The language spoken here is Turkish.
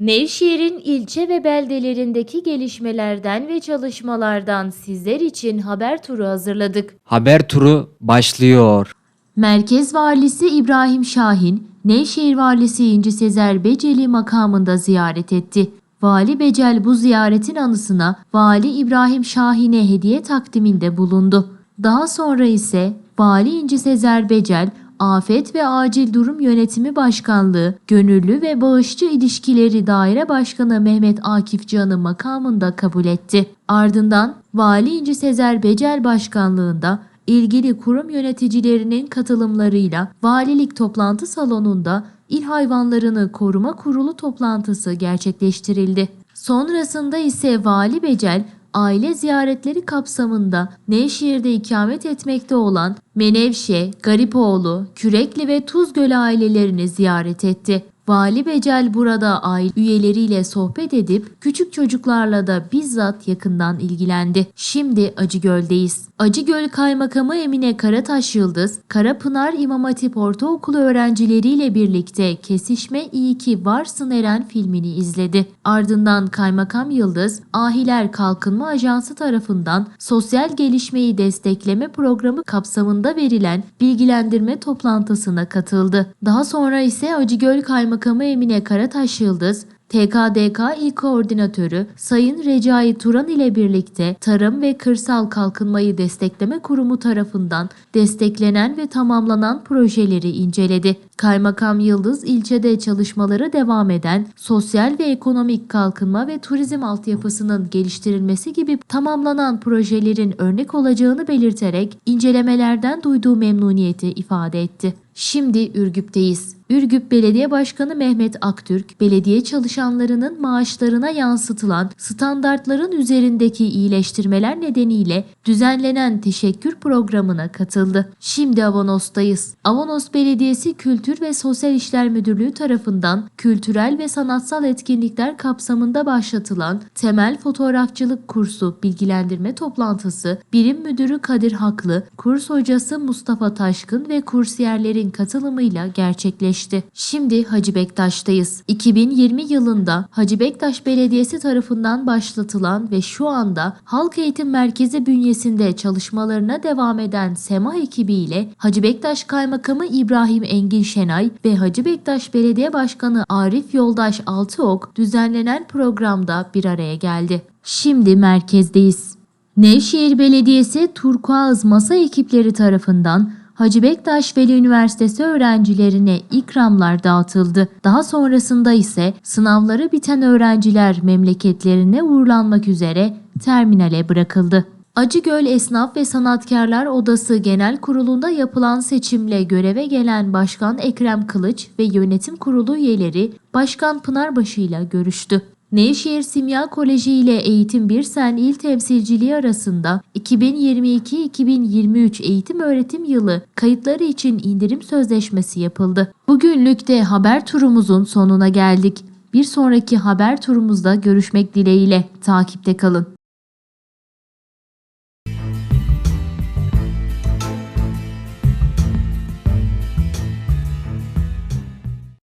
Nevşehir'in ilçe ve beldelerindeki gelişmelerden ve çalışmalardan sizler için haber turu hazırladık. Haber turu başlıyor. Merkez Valisi İbrahim Şahin, Nevşehir Valisi İnci Sezer Beceli makamında ziyaret etti. Vali Becel bu ziyaretin anısına Vali İbrahim Şahin'e hediye takdiminde bulundu. Daha sonra ise Vali İnci Sezer Becel, Afet ve Acil Durum Yönetimi Başkanlığı, Gönüllü ve Bağışçı İlişkileri Daire Başkanı Mehmet Akif Can'ı makamında kabul etti. Ardından Vali İnci Sezer Becel Başkanlığında ilgili kurum yöneticilerinin katılımlarıyla valilik toplantı salonunda İl Hayvanlarını Koruma Kurulu toplantısı gerçekleştirildi. Sonrasında ise Vali Becel aile ziyaretleri kapsamında Nevşehir'de ikamet etmekte olan Menevşe, Garipoğlu, Kürekli ve Tuzgöl ailelerini ziyaret etti. Vali Becel burada aile üyeleriyle sohbet edip küçük çocuklarla da bizzat yakından ilgilendi. Şimdi Acıgöl'deyiz. Acıgöl Kaymakamı Emine Karataş Yıldız, Karapınar İmam Hatip Ortaokulu öğrencileriyle birlikte Kesişme İyi Ki Varsın Eren filmini izledi. Ardından Kaymakam Yıldız, Ahiler Kalkınma Ajansı tarafından sosyal gelişmeyi destekleme programı kapsamında verilen bilgilendirme toplantısına katıldı. Daha sonra ise Acıgöl Kaymakamı Emine Karataş Yıldız, TKDK İl Koordinatörü Sayın Recai Turan ile birlikte Tarım ve Kırsal Kalkınmayı Destekleme Kurumu tarafından desteklenen ve tamamlanan projeleri inceledi. Kaymakam Yıldız ilçede çalışmaları devam eden sosyal ve ekonomik kalkınma ve turizm altyapısının geliştirilmesi gibi tamamlanan projelerin örnek olacağını belirterek incelemelerden duyduğu memnuniyeti ifade etti. Şimdi Ürgüp'teyiz. Ürgüp Belediye Başkanı Mehmet Aktürk, belediye çalışanlarının maaşlarına yansıtılan standartların üzerindeki iyileştirmeler nedeniyle düzenlenen teşekkür programına katıldı. Şimdi Avanos'tayız. Avanos Belediyesi Kültür ve Sosyal İşler Müdürlüğü tarafından kültürel ve sanatsal etkinlikler kapsamında başlatılan temel fotoğrafçılık kursu bilgilendirme toplantısı Birim Müdürü Kadir Haklı, kurs hocası Mustafa Taşkın ve kursiyerlerin katılımıyla gerçekleşti. Şimdi Hacı Bektaş'tayız. 2020 yılında Hacı Bektaş Belediyesi tarafından başlatılan ve şu anda Halk Eğitim Merkezi bünyesinde çalışmalarına devam eden SEMA ekibi ile Hacı Bektaş Kaymakamı İbrahim Engin Şenay ve Hacı Bektaş Belediye Başkanı Arif Yoldaş Altıok düzenlenen programda bir araya geldi. Şimdi merkezdeyiz. Nevşehir Belediyesi Turkuaz Masa ekipleri tarafından Hacı Bektaş Veli Üniversitesi öğrencilerine ikramlar dağıtıldı. Daha sonrasında ise sınavları biten öğrenciler memleketlerine uğurlanmak üzere terminale bırakıldı. Acıgöl Esnaf ve Sanatkarlar Odası Genel Kurulu'nda yapılan seçimle göreve gelen Başkan Ekrem Kılıç ve Yönetim Kurulu üyeleri Başkan Pınarbaşı ile görüştü. Nevşehir Simya Koleji ile Eğitim Birsen İl Temsilciliği arasında 2022-2023 eğitim öğretim yılı kayıtları için indirim sözleşmesi yapıldı. Bugünlük de haber turumuzun sonuna geldik. Bir sonraki haber turumuzda görüşmek dileğiyle takipte kalın.